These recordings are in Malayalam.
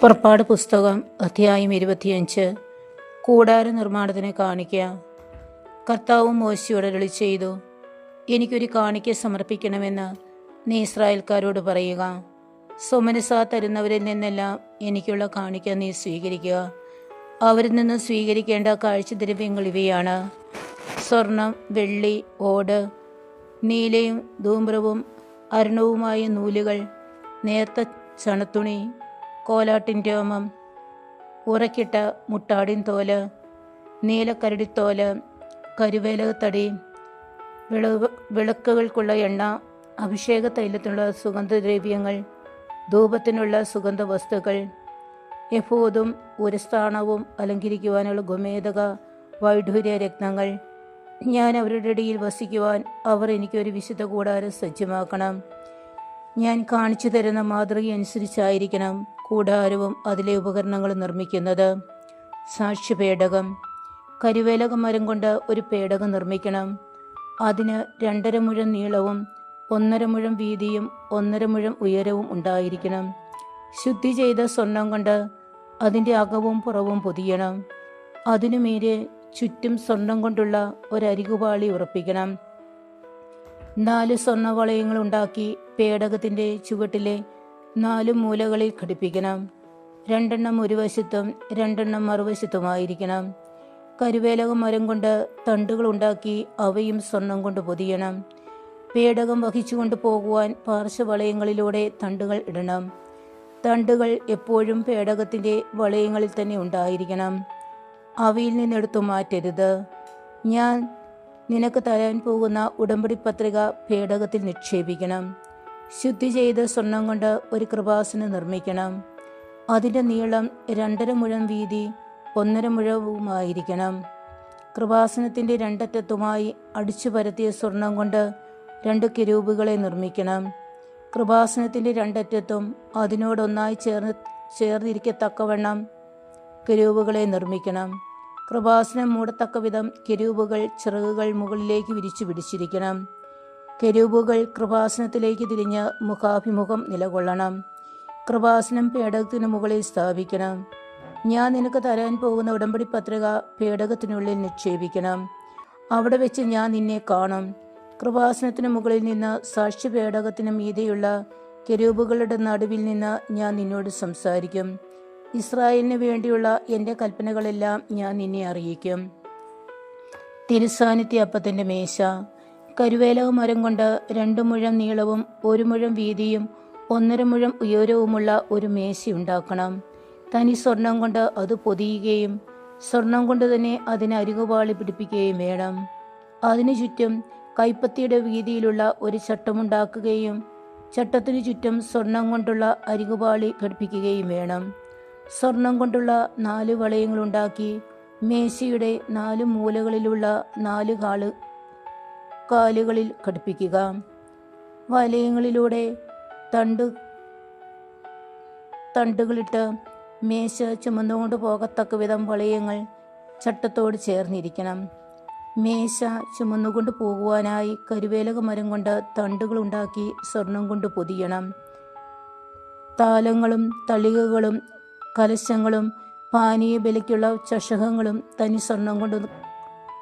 പുറപ്പാട് പുസ്തകം അധ്യായം ഇരുപത്തിയഞ്ച്. കൂടാര നിർമ്മാണത്തിന് കാണിക്കുക. കർത്താവും മോശിയോട് അരളി ചെയ്തു എനിക്കൊരു കാണിക്ക സമർപ്പിക്കണമെന്ന് നീ ഇസ്രായേൽക്കാരോട് പറയുക. സോമനസ തരുന്നവരിൽ നിന്നെല്ലാം എനിക്കുള്ള കാണിക്ക നീ സ്വീകരിക്കുക. അവരിൽ നിന്ന് സ്വീകരിക്കേണ്ട കാഴ്ചദ്രവ്യങ്ങൾ ഇവയാണ്. സ്വർണം വെള്ളി ഓട് നീലയും ധൂമ്രവും അരുണവുമായ നൂലുകൾ നേർത്ത ചണത്തുണി കോലാട്ടിൻ രോമം ഉറക്കിട്ട മുട്ടാടിൻ തോൽ നീലക്കരടിത്തോൽ കരുവേലകത്തടി വിളക്കുകൾക്കുള്ള എണ്ണ അഭിഷേക തൈലത്തിനുള്ള സുഗന്ധദ്രവ്യങ്ങൾ ധൂപത്തിനുള്ള സുഗന്ധ വസ്തുക്കൾ യഫൂദും ഉരസ്ഥാണവും അലങ്കരിക്കുവാനുള്ള ഗുമേതക വൈഢൂര്യ രത്നങ്ങൾ. ഞാൻ അവരുടെ ഇടയിൽ വസിക്കുവാൻ അവർ എനിക്കൊരു വിശുദ്ധ കൂടാരം സജ്ജമാക്കണം. ഞാൻ കാണിച്ചു തരുന്ന മാതൃക അനുസരിച്ചായിരിക്കണം കൂടാരവും അതിലെ ഉപകരണങ്ങളും നിർമ്മിക്കുന്നത്. സാക്ഷ്യപേടകം കരുവേലക മരം കൊണ്ട് ഒരു പേടകം നിർമ്മിക്കണം. അതിന് രണ്ടര മുഴം നീളവും ഒന്നര മുഴം വീതിയും ഒന്നര മുഴം ഉയരവും ഉണ്ടായിരിക്കണം. ശുദ്ധി ചെയ്ത സ്വർണം കൊണ്ട് അതിന്റെ അകവും പുറവും പൊതിയണം. അതിനുമീരെ ചുറ്റും സ്വർണം കൊണ്ടുള്ള ഒരരികുപാളി ഉറപ്പിക്കണം. നാല് സ്വർണവളയങ്ങൾ ഉണ്ടാക്കി പേടകത്തിന്റെ ചുവട്ടിലെ നാല് മൂലകളിൽ ഘടിപ്പിക്കണം. രണ്ടെണ്ണം ഒരു വശത്തും രണ്ടെണ്ണം മറുവശത്തുമായിരിക്കണം. കരുവേലക മരം കൊണ്ട് തണ്ടുകൾ ഉണ്ടാക്കി അവയും സ്വർണം കൊണ്ട് പൊതിയണം. പേടകം വഹിച്ചുകൊണ്ട് പോകുവാൻ പാർശ്വവളയങ്ങളിലൂടെ തണ്ടുകൾ ഇടണം. തണ്ടുകൾ എപ്പോഴും പേടകത്തിന്റെ വളയങ്ങളിൽ തന്നെ ഉണ്ടായിരിക്കണം. അവയിൽ നിന്നെടുത്തു മാറ്റരുത്. ഞാൻ നിനക്ക് തരാൻ പോകുന്ന ഉടമ്പടി പത്രിക പേടകത്തിൽ നിക്ഷേപിക്കണം. ശുദ്ധി ചെയ്ത് സ്വർണം കൊണ്ട് ഒരു കൃപാസനം നിർമ്മിക്കണം. അതിന്റെ നീളം രണ്ടര മുഴം വീതി ഒന്നര മുഴവുമായിരിക്കണം. കൃപാസനത്തിന്റെ രണ്ടറ്റത്തുമായി അടിച്ചു പരത്തിയ സ്വർണം കൊണ്ട് രണ്ട് കിരൂപുകളെ നിർമ്മിക്കണം. കൃപാസനത്തിന്റെ രണ്ടറ്റത്തും അതിനോടൊന്നായി ചേർന്ന് ചേർന്നിരിക്കത്തക്കവണ്ണം കിരൂപുകളെ നിർമ്മിക്കണം. കൃപാസനം മൂടത്തക്ക വിധം കിരൂപുകൾ ചിറകുകൾ മുകളിലേക്ക് വിരിച്ചു പിടിച്ചിരിക്കണം. കെരൂബുകൾ കൃപാസനത്തിലേക്ക് തിരിഞ്ഞ് മുഖാഭിമുഖം നിലകൊള്ളണം. കൃപാസനം പേടകത്തിന് മുകളിൽ സ്ഥാപിക്കണം. ഞാൻ നിനക്ക് തരാൻ പോകുന്ന ഉടമ്പടി പത്രിക പേടകത്തിനുള്ളിൽ നിക്ഷേപിക്കണം. അവിടെ വെച്ച് ഞാൻ നിന്നെ കാണും. കൃപാസനത്തിന് മുകളിൽ നിന്ന് സാക്ഷി പേടകത്തിന് മീതെയുള്ള കെരൂബുകളുടെ നടുവിൽ നിന്ന് ഞാൻ നിന്നോട് സംസാരിക്കും. ഇസ്രായേലിന് വേണ്ടിയുള്ള എന്റെ കൽപ്പനകളെല്ലാം ഞാൻ നിന്നെ അറിയിക്കും. തിരുസാന്നിധ്യ അപ്പത്തിന്റെ മേശ. കരുവേലക മരം കൊണ്ട് രണ്ടു മുഴം നീളവും ഒരു മുഴം വീതിയും ഒന്നര മുഴം ഉയരവുമുള്ള ഒരു മേശ ഉണ്ടാക്കണം. തനി സ്വർണം കൊണ്ട് അത് പൊതിയുകയും സ്വർണം കൊണ്ട് തന്നെ അതിന് അരികുപാളി പിടിപ്പിക്കുകയും വേണം. അതിനു ചുറ്റും കൈപ്പത്തിയുടെ വീതിയിലുള്ള ഒരു ചട്ടമുണ്ടാക്കുകയും ചട്ടത്തിനു ചുറ്റും സ്വർണം കൊണ്ടുള്ള അരികുപാളി ഘടിപ്പിക്കുകയും വേണം. സ്വർണം കൊണ്ടുള്ള നാല് വളയങ്ങളുണ്ടാക്കി മേശയുടെ നാല് മൂലകളിലുള്ള നാല് കാൽ കാലുകളിൽ ഘടിപ്പിക്കുക. വലയങ്ങളിലൂടെ തണ്ട് തണ്ടുകളിട്ട് മേശ ചുമന്നുകൊണ്ട് പോകത്തക്ക വിധം വളയങ്ങൾ ചട്ടത്തോട് ചേർന്നിരിക്കണം. മേശ ചുമന്നുകൊണ്ട് പോകുവാനായി കരുവേലക മരം കൊണ്ട് തണ്ടുകൾ ഉണ്ടാക്കി സ്വർണം കൊണ്ട് പൊതിയണം. താലങ്ങളും തളികകളും കലശങ്ങളും പാനീയ ബലിക്കുള്ള ചഷകങ്ങളും തനി സ്വർണം കൊണ്ട്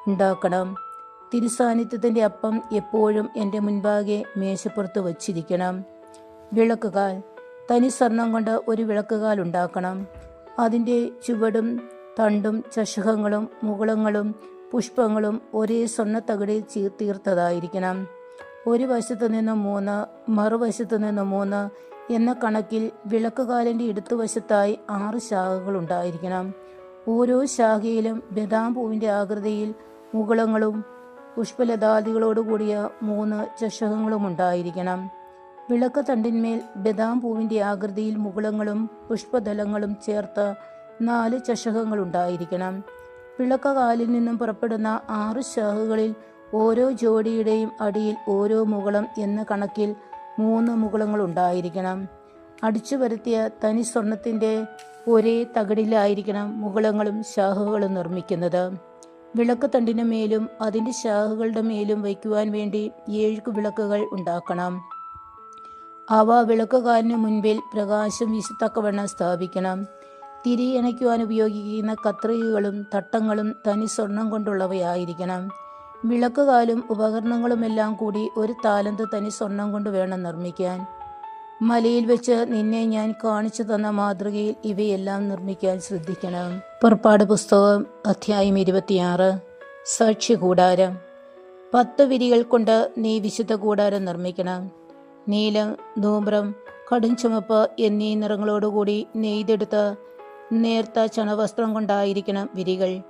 ഉണ്ടാക്കണം. തിരുസാന്നിധ്യത്തിന്റെ അപ്പം എപ്പോഴും എന്റെ മുൻപാകെ മേശപ്പുറത്ത് വച്ചിരിക്കണം. വിളക്കുകാൽ. തനി സ്വർണം കൊണ്ട് ഒരു വിളക്കുകാൽ ഉണ്ടാക്കണം. അതിന്റെ ചുവടും തണ്ടും ചഷകങ്ങളും മുകുളങ്ങളും പുഷ്പങ്ങളും ഒരേ സ്വർണത്തകിടിൽ തീർത്തതായിരിക്കണം. ഒരു വശത്തു നിന്ന് മൂന്ന് മറുവശത്തു നിന്ന് മൂന്ന് എന്ന കണക്കിൽ വിളക്കുകാലിന്റെ ഇടതുവശത്തായി ആറ് ശാഖകൾ ഉണ്ടായിരിക്കണം. ഓരോ ശാഖയിലും ബദാം പൂവിന്റെ ആകൃതിയിൽ മുകുളങ്ങളും പുഷ്പലതാദികളോടുകൂടിയ മൂന്ന് ചഷകങ്ങളും ഉണ്ടായിരിക്കണം വിളക്ക് തണ്ടിന്മേൽ ബദാം പൂവിന്റെ ആകൃതിയിൽ മുകുളങ്ങളും പുഷ്പദലങ്ങളും ചേർത്ത് നാല് ചഷകങ്ങൾ ഉണ്ടായിരിക്കണം വിളക്കകാലിൽ നിന്നും പുറപ്പെടുന്ന ആറ് ശാഖകളിൽ ഓരോ ജോഡിയുടെയും അടിയിൽ ഓരോ മുകുളം എന്ന കണക്കിൽ മൂന്ന് മുകുളങ്ങൾ ഉണ്ടായിരിക്കണം അടിച്ചു വരുത്തിയ തനി സ്വർണത്തിന്റെ ഒരേ തകിടിലായിരിക്കണം മുകുളങ്ങളും ശാഖകളും നിർമ്മിക്കുന്നത്. വിളക്ക് തണ്ടിന് മേലും അതിന്റെ ശാഖകളുടെ മേലും വയ്ക്കുവാൻ വേണ്ടി ഏഴ് വിളക്കുകൾ ഉണ്ടാക്കണം. അവ വിളക്കുകാരന് മുൻപിൽ പ്രകാശം വിശുത്തക്കവണ്ണം സ്ഥാപിക്കണം. തിരി ഉപയോഗിക്കുന്ന കത്രികകളും തട്ടങ്ങളും തനി സ്വർണം കൊണ്ടുള്ളവയായിരിക്കണം. വിളക്കുകാലും ഉപകരണങ്ങളുമെല്ലാം കൂടി ഒരു താലന്ത് തനി സ്വർണം കൊണ്ട് വേണം നിർമ്മിക്കാൻ. മലയിൽ വെച്ച് നിന്നെ ഞാൻ കാണിച്ചു തന്ന മാതൃകയിൽ ഇവയെല്ലാം നിർമ്മിക്കാൻ ശ്രദ്ധിക്കണം. പുറപ്പാട് പുസ്തകം അധ്യായം ഇരുപത്തിയാറ്. സാക്ഷി കൂടാരം പത്ത് വിരികൾ കൊണ്ട് നീ വിശുദ്ധ കൂടാരം നിർമ്മിക്കണം. നീലം ധൂമ്രം കടും ചുമപ്പ് എന്നീ നിറങ്ങളോടുകൂടി നെയ്തെടുത്ത് നേർത്ത ചണവസ്ത്രം കൊണ്ടായിരിക്കണം വിരികൾ.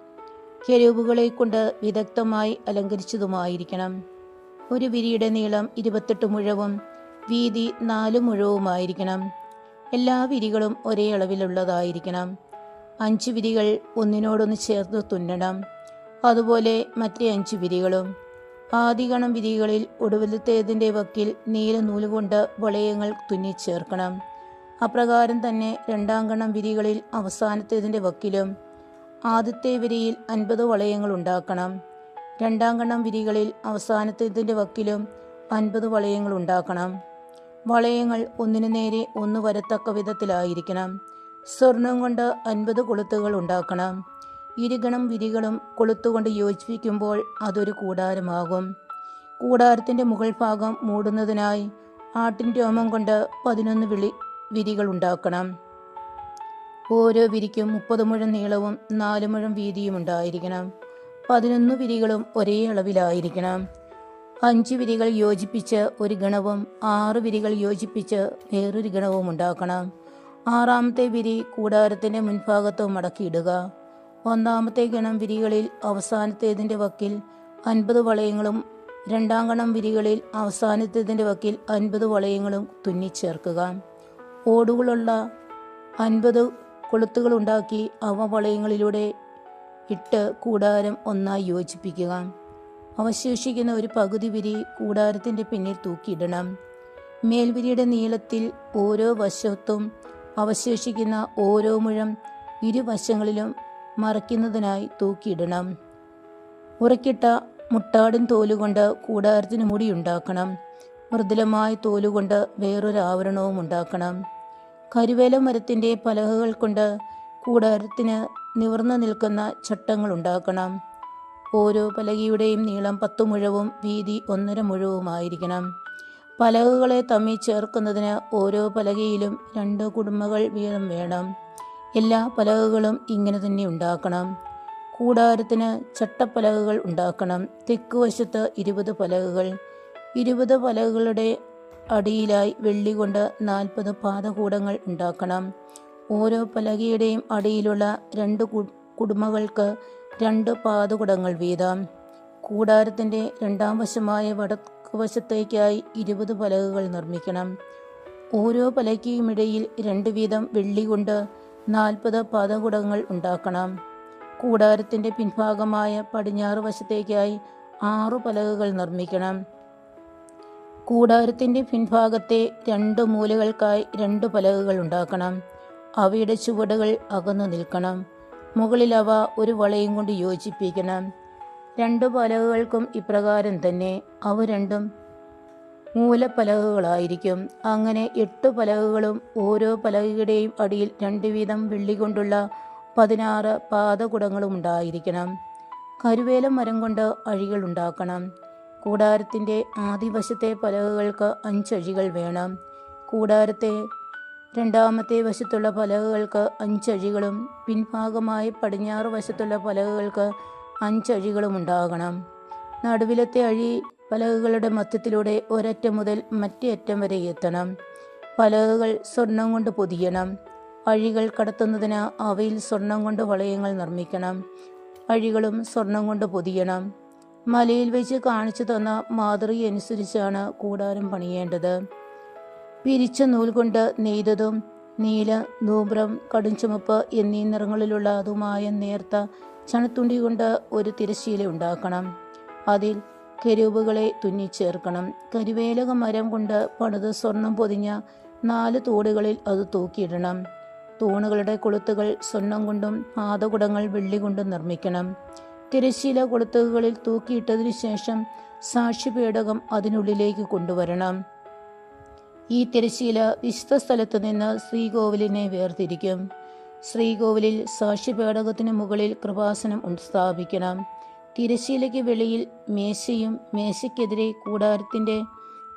കെരൂബുകളെ കൊണ്ട് വിദഗ്ധമായി അലങ്കരിച്ചതുമായിരിക്കണം. ഒരു വിരിയുടെ നീളം ഇരുപത്തെട്ട് മുഴവും വീതി നാല് മുഴവുമായിരിക്കണം. എല്ലാ വിരികളും ഒരേ അളവിലുള്ളതായിരിക്കണം. അഞ്ച് വിരികൾ ഒന്നിനോടൊന്ന് ചേർത്ത് തുന്നണം. അതുപോലെ മറ്റേ അഞ്ച് വിരികളും. ആദിഗണം വിരികളിൽ ഒടുവിലത്തേതിന്റെ വക്കിൽ നീല നൂലുകൊണ്ട് വളയങ്ങൾ തുന്നിച്ചേർക്കണം. അപ്രകാരം തന്നെ രണ്ടാം ഗണം വിരികളിൽ അവസാനത്തേതിന്റെ വക്കിലും ആദ്യത്തെ വിരിയിൽ അൻപത് വളയങ്ങൾ ഉണ്ടാക്കണം. രണ്ടാം ഗണം വിരികളിൽ അവസാനത്തേതിന്റെ വക്കിലും അൻപത് വളയങ്ങൾ ഉണ്ടാക്കണം. വളയങ്ങൾ ഒന്നിനു നേരെ ഒന്ന് വരത്തക്ക വിധത്തിലായിരിക്കണം. സ്വർണം കൊണ്ട് അൻപത് കൊളുത്തുകൾ ഉണ്ടാക്കണം. ഇരുകണം വിരികളും കൊളുത്തുകൊണ്ട് യോജിപ്പിക്കുമ്പോൾ അതൊരു കൂടാരമാകും. കൂടാരത്തിന്റെ മുകൾ ഭാഗം മൂടുന്നതിനായി ആട്ടിൻ രോമം കൊണ്ട് പതിനൊന്ന് വിളി വിരികൾ ഉണ്ടാക്കണം. ഓരോ വിരിക്കും മുപ്പത് മുഴം നീളവും നാല് മുഴം വീതിയും ഉണ്ടായിരിക്കണം. പതിനൊന്ന് വിരികളും ഒരേ അളവിലായിരിക്കണം. അഞ്ച് വിരികൾ യോജിപ്പിച്ച് ഒരു ഗണവും ആറ് വിരികൾ യോജിപ്പിച്ച് വേറൊരു ഗണവും ഉണ്ടാക്കണം. ആറാമത്തെ വിരി കൂടാരത്തിന്റെ മുൻഭാഗത്ത് മടക്കിയിടുക. ഒന്നാമത്തെ ഗണം വിരികളിൽ അവസാനത്തേതിന്റെ വക്കിൽ അൻപത് വളയങ്ങളും രണ്ടാം ഗണം വിരികളിൽ അവസാനത്തേതിന്റെ വക്കിൽ അൻപത് വളയങ്ങളും തുന്നിച്ചേർക്കുക. ഓടുകളുള്ള അൻപത് കൊളുത്തുകൾ ഉണ്ടാക്കി അവ വളയങ്ങളിലൂടെ ഇട്ട് കൂടാരം ഒന്നായി യോജിപ്പിക്കുക. അവശേഷിക്കുന്ന ഒരു പകുതി വിരി കൂടാരത്തിന്റെ പിന്നിൽ തൂക്കിയിടണം. മേൽവിരിയുടെ നീളത്തിൽ ഓരോ വശത്തും അവശേഷിക്കുന്ന ഓരോ മുഴം ഇരുവശങ്ങളിലും മറയ്ക്കുന്നതിനായി തൂക്കിയിടണം. ഉറക്കിട്ട മുട്ടാടൻ തോലുകൊണ്ട് കൂടാരത്തിന് മുടിയുണ്ടാക്കണം മൃദുലമായ തോലുകൊണ്ട് വേറൊരു ആവരണവും ഉണ്ടാക്കണം. കരുവേല മരത്തിന്റെ പലകകൾ കൊണ്ട് കൂടാരത്തിന് നിവർന്നു നിൽക്കുന്ന ചട്ടങ്ങൾ ഉണ്ടാക്കണം. ഓരോ പലകയുടെയും നീളം പത്തു മുഴവും വീതി ഒന്നര മുഴവുമായിരിക്കണം. പലകകളെ തമ്മിൽ ചേർക്കുന്നതിന് ഓരോ പലകയിലും രണ്ട് കുടുംബകൾ വീതം വേണം. എല്ലാ പലകകളും ഇങ്ങനെ തന്നെ ഉണ്ടാക്കണം. കൂടാരത്തിന് ചട്ടപ്പലകകൾ ഉണ്ടാക്കണം. തെക്ക് വശത്ത് ഇരുപത് പലകകൾ. ഇരുപത് പലകകളുടെ അടിയിലായി വെള്ളി കൊണ്ട് നാൽപ്പത് പാതകൂടങ്ങൾ ഉണ്ടാക്കണം. ഓരോ പലകയുടെയും അടിയിലുള്ള രണ്ട് കു- കുടുമകൾക്ക് രണ്ട് പാതകുടങ്ങൾ വീതം. കൂടാരത്തിന്റെ രണ്ടാം വശമായ വടക്ക് വശത്തേക്കായി ഇരുപത് പലകകൾ നിർമ്മിക്കണം. ഓരോ പലകയുമിടയിൽ രണ്ട് വീതം വെള്ളി കൊണ്ട് നാൽപ്പത് പാതകുടങ്ങൾ ഉണ്ടാക്കണം. കൂടാരത്തിന്റെ പിൻഭാഗമായ പടിഞ്ഞാറ് വശത്തേക്കായി ആറു പലകകൾ നിർമ്മിക്കണം. കൂടാരത്തിന്റെ പിൻഭാഗത്തെ രണ്ട് മൂലകൾക്കായി രണ്ട് പലകകൾ ഉണ്ടാക്കണം. അവയുടെ ചുവടുകൾ അകന്നു നിൽക്കണം. മുകളിൽ അവ ഒരു വളയും കൊണ്ട് യോജിപ്പിക്കണം. രണ്ടു പലകകൾക്കും ഇപ്രകാരം തന്നെ അവ രണ്ടും മൂലപ്പലകകളായിരിക്കും. അങ്ങനെ എട്ട് പലകകളും ഓരോ പലകയുടെയും അടിയിൽ രണ്ട് വീതം വെള്ളി കൊണ്ടുള്ള പതിനാറ് പാതകുടങ്ങളും ഉണ്ടായിരിക്കണം. കരുവേല മരം കൊണ്ട് അഴികൾ ഉണ്ടാക്കണം. കൂടാരത്തിന്റെ ആദിവശത്തെ പലകകൾക്ക് അഞ്ചഴികൾ വേണം. കൂടാരത്തെ രണ്ടാമത്തെ വശത്തുള്ള പലകകൾക്ക് അഞ്ചഴികളും പിൻഭാഗമായി പടിഞ്ഞാറ് വശത്തുള്ള പലകകൾക്ക് അഞ്ചഴികളും ഉണ്ടാകണം. നടുവിലത്തെ അഴി പലകകളുടെ മധ്യത്തിലൂടെ ഒരറ്റം മുതൽ മറ്റേ അറ്റം വരെ എത്തണം. പലകകൾ സ്വർണം കൊണ്ട് പൊതിയണം. അഴികൾ കടത്തുന്നതിന് അവയിൽ സ്വർണം കൊണ്ട് വളയങ്ങൾ നിർമ്മിക്കണം. അഴികളും സ്വർണം കൊണ്ട് പൊതിയണം. മലയിൽ വെച്ച് കാണിച്ചു തന്ന മാതൃകയനുസരിച്ചാണ് കൂടാരം പണിയേണ്ടത്. പിരിച്ച നൂൽ കൊണ്ട് നെയ്തതും നീല നൂബ്രം കടുംചുമപ്പ് എന്നീ നിറങ്ങളിലുള്ളതുമായ നേർത്ത ചണത്തുണ്ടി കൊണ്ട് ഒരു തിരശ്ശീല ഉണ്ടാക്കണം. അതിൽ കെരൂബുകളെ തുന്നിച്ചേർക്കണം. കരുവേലക മരം കൊണ്ട് പണിത് സ്വർണം പൊതിഞ്ഞ നാല് തൂടുകളിൽ അത് തൂക്കിയിടണം. തൂണുകളുടെ കൊളുത്തുകൾ സ്വർണം കൊണ്ടും പാതകുടങ്ങൾ വെള്ളി കൊണ്ടും നിർമ്മിക്കണം. തിരശ്ശീല കൊളുത്തുകളിൽ തൂക്കിയിട്ടതിനു ശേഷം സാക്ഷി പേടകം അതിനുള്ളിലേക്ക് കൊണ്ടുവരണം. ഈ തിരശ്ശീല വിശുദ്ധ സ്ഥലത്ത് നിന്ന് ശ്രീകോവിലിനെ വേർതിരിക്കും. ശ്രീകോവിലിൽ സാക്ഷിപേടകത്തിന് മുകളിൽ കൃപാസനം സ്ഥാപിക്കണം. തിരശ്ശീലയ്ക്ക് വെളിയിൽ മേശയും മേശയ്ക്കെതിരെ കൂടാരത്തിന്റെ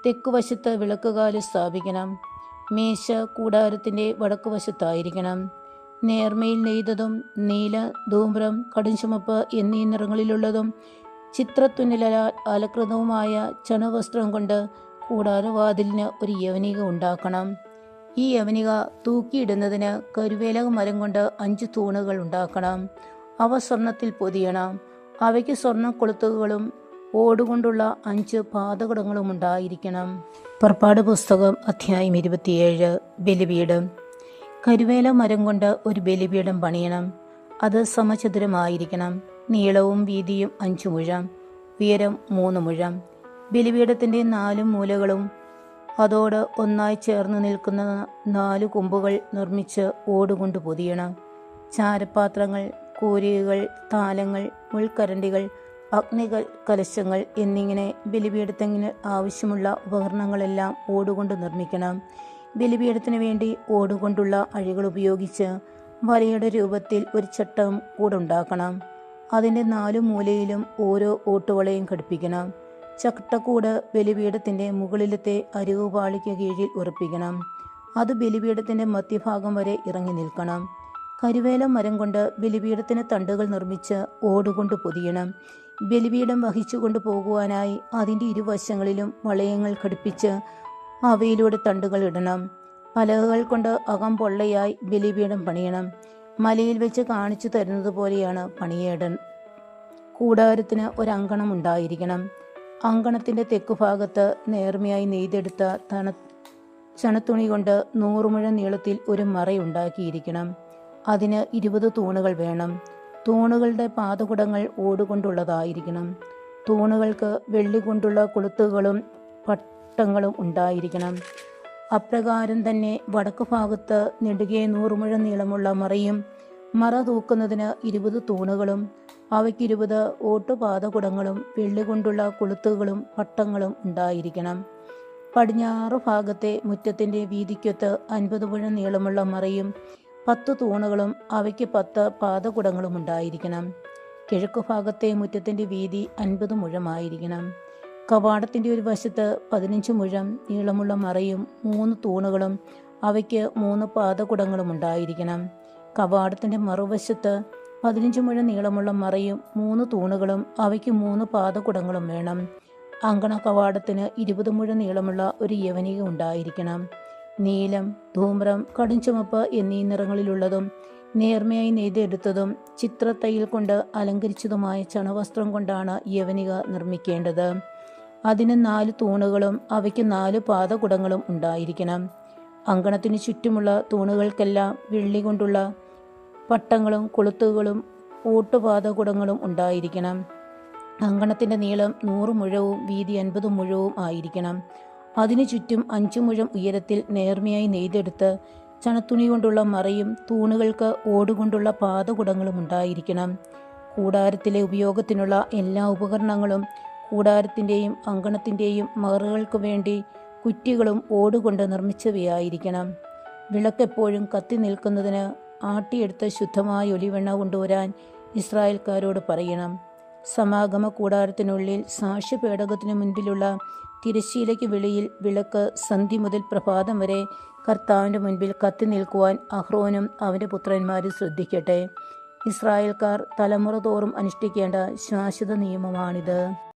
തെക്കുവശത്ത് വിളക്കുകാൽ സ്ഥാപിക്കണം. മേശ കൂടാരത്തിന്റെ വടക്കുവശത്തായിരിക്കണം. നേർമയിൽ നെയ്തതും നീല ധൂമ്രം കടുംചുമപ്പ് എന്നീ നിറങ്ങളിലുള്ളതും ചിത്രത്തുന്നലാൽ അലകൃതവുമായ ചണവസ്ത്രം കൊണ്ട് കൂടാരവാതിലിന് ഒരു യവനിക ഉണ്ടാക്കണം. ഈ യവനിക തൂക്കിയിടുന്നതിന് കരുവേലക മരം കൊണ്ട് അഞ്ച് തൂണുകൾ ഉണ്ടാക്കണം. അവ സ്വർണത്തിൽ പൊതിയണം. അവയ്ക്ക് സ്വർണ കൊളുത്തുകളും ഓടുകൊണ്ടുള്ള അഞ്ച് പാതകടങ്ങളും ഉണ്ടായിരിക്കണം. പുറപ്പാട് പുസ്തകം അധ്യായം ഇരുപത്തിയേഴ് ബലിപീഠം. കരുവേല മരം കൊണ്ട് ഒരു ബലിപീഠം പണിയണം. അത് സമചതുരമായിരിക്കണം. നീളവും വീതിയും അഞ്ചു മുഴം. ഉയരം മൂന്ന് മുഴം. ബലിപീഠത്തിന്റെ നാലു മൂലകളും അതോട് ഒന്നായി ചേർന്ന് നിൽക്കുന്ന നാലു കൊമ്പുകൾ നിർമ്മിച്ച് ഓടുകൊണ്ട് പൊതിയണം. ചാരപാത്രങ്ങൾ കൂരികകൾ താലങ്ങൾ മുൾക്കരണ്ടികൾ അഗ്നികൾ കലശങ്ങൾ എന്നിങ്ങനെ ബലിപീഠത്തിന് ആവശ്യമുള്ള ഉപകരണങ്ങളെല്ലാം ഓടുകൊണ്ട് നിർമ്മിക്കണം. ബലിപീഠത്തിന് വേണ്ടി ഓടുകൊണ്ടുള്ള അഴികൾ ഉപയോഗിച്ച് വലയുടെ രൂപത്തിൽ ഒരു ചട്ടം കൂടുണ്ടാക്കണം അതിന്റെ നാലു മൂലയിലും ഓരോ ഓട്ടുവളയും ഘടിപ്പിക്കണം. ചട്ടക്കൂട് ബലിപീഠത്തിന്റെ മുകളിലത്തെ അരികുപാളിക്ക് കീഴിൽ ഉറപ്പിക്കണം. അത് ബലിപീഠത്തിന്റെ മധ്യഭാഗം വരെ ഇറങ്ങി നിൽക്കണം. കരുവേല മരം കൊണ്ട് ബലിപീഠത്തിന് തണ്ടുകൾ നിർമ്മിച്ച് ഓടുകൊണ്ട് പൊതിയണം. ബലിപീഠം വഹിച്ചുകൊണ്ട് പോകുവാനായി അതിന്റെ ഇരുവശങ്ങളിലും വളയങ്ങൾ ഘടിപ്പിച്ച് അവയിലൂടെ തണ്ടുകൾ ഇടണം. പലകകൾ കൊണ്ട് അകം പൊള്ളയായി ബലിപീഠം പണിയണം. മലയിൽ വെച്ച് കാണിച്ചു തരുന്നത് പോലെയാണ് പണിയേടൻ. കൂടാരത്തിന് ഒരങ്കണം ഉണ്ടായിരിക്കണം. അങ്കണത്തിന്റെ തെക്കുഭാഗത്ത് നേർമയായി നെയ്തെടുത്ത തണ ചണത്തുണി കൊണ്ട് നൂറുമുഴം നീളത്തിൽ ഒരു മറയുണ്ടാക്കിയിരിക്കണം അതിന് ഇരുപത് തൂണുകൾ വേണം. തൂണുകളുടെ പാതകുടങ്ങൾ ഓടുകൊണ്ടുള്ളതായിരിക്കണം. തൂണുകൾക്ക് വെള്ളി കൊണ്ടുള്ള കൊളുത്തുകളും പട്ടങ്ങളും ഉണ്ടായിരിക്കണം. അപ്രകാരം തന്നെ വടക്കു ഭാഗത്ത് നെടുകെ നൂറുമുഴം നീളമുള്ള മറയും മറ തൂക്കുന്നതിന് ഇരുപത് തൂണുകളും അവയ്ക്ക് ഇരുപത് ഓട്ടുപാതകുടങ്ങളും വെള്ളി കൊണ്ടുള്ള കൊളുത്തുകളും പട്ടങ്ങളും ഉണ്ടായിരിക്കണം. പടിഞ്ഞാറ് ഭാഗത്തെ മുറ്റത്തിന്റെ വീതിക്കൊത്ത് അൻപത് പുഴ നീളമുള്ള മറയും പത്ത് തൂണുകളും അവയ്ക്ക് പത്ത് പാതകുടങ്ങളും ഉണ്ടായിരിക്കണം. കിഴക്ക് ഭാഗത്തെ മുറ്റത്തിന്റെ വീതി അൻപത് മുഴമായിരിക്കണം. കവാടത്തിന്റെ ഒരു വശത്ത് പതിനഞ്ച് മുഴം നീളമുള്ള മറയും മൂന്ന് തൂണുകളും അവയ്ക്ക് മൂന്ന് പാതകുടങ്ങളും ഉണ്ടായിരിക്കണം. കവാടത്തിന്റെ മറുവശത്ത് പതിനഞ്ച് മുഴ നീളമുള്ള മറയും മൂന്ന് തൂണുകളും അവയ്ക്ക് മൂന്ന് പാതകുടങ്ങളും വേണം. അങ്കണ കവാടത്തിന് ഇരുപത് മുഴ നീളമുള്ള ഒരു യവനിക ഉണ്ടായിരിക്കണം. നീലം ധൂമ്രം കടുംചുമപ്പ് എന്നീ നിറങ്ങളിലുള്ളതും നേർമയായി നെയ്തെടുത്തതും ചിത്രത്തയ്യൽ കൊണ്ട് അലങ്കരിച്ചതുമായ ചണവസ്ത്രം കൊണ്ടാണ് യവനിക നിർമ്മിക്കേണ്ടത്. അതിന് നാല് തൂണുകളും അവയ്ക്ക് നാല് പാതകുടങ്ങളും ഉണ്ടായിരിക്കണം. അങ്കണത്തിന് ചുറ്റുമുള്ള തൂണുകൾക്കെല്ലാം വെള്ളി കൊണ്ടുള്ള പട്ടങ്ങളും കൊളുത്തുകളും ഓട്ടുപാതകുടങ്ങളും ഉണ്ടായിരിക്കണം. അങ്കണത്തിന്റെ നീളം നൂറ് മുഴവും വീതി അൻപത് മുഴവും ആയിരിക്കണം. അതിനു ചുറ്റും അഞ്ചു മുഴം ഉയരത്തിൽ നേർമയായി നെയ്തെടുത്ത് ചണത്തുണി കൊണ്ടുള്ള മറയും തൂണുകൾക്ക് ഓടുകൊണ്ടുള്ള പാതകുടങ്ങളും ഉണ്ടായിരിക്കണം. കൂടാരത്തിലെ ഉപയോഗത്തിനുള്ള എല്ലാ ഉപകരണങ്ങളും കൂടാരത്തിന്റെയും അങ്കണത്തിന്റെയും മറുകൾക്ക് വേണ്ടി കുറ്റികളും ഓടുകൊണ്ട് നിർമ്മിച്ചവയായിരിക്കണം. വിളക്കെപ്പോഴും കത്തി നിൽക്കുന്നതിന് ആട്ടിയെടുത്ത ശുദ്ധമായ ഒലിവെണ്ണ കൊണ്ടുവരാൻ ഇസ്രായേൽക്കാരോട് പറയണം. സമാഗമ കൂടാരത്തിനുള്ളിൽ സാക്ഷ്യപേടകത്തിനു മുൻപിലുള്ള തിരശ്ശീലയ്ക്ക് വെളിയിൽ വിളക്ക് സന്ധി മുതൽ പ്രഭാതം വരെ കർത്താവിന്റെ മുൻപിൽ കത്തി നിൽക്കുവാൻ അഹ്റോനും അവന്റെ പുത്രന്മാരും ശ്രദ്ധിക്കട്ടെ. ഇസ്രായേൽക്കാർ തലമുറ തോറും അനുഷ്ഠിക്കേണ്ട ശാശ്വത നിയമമാണിത്.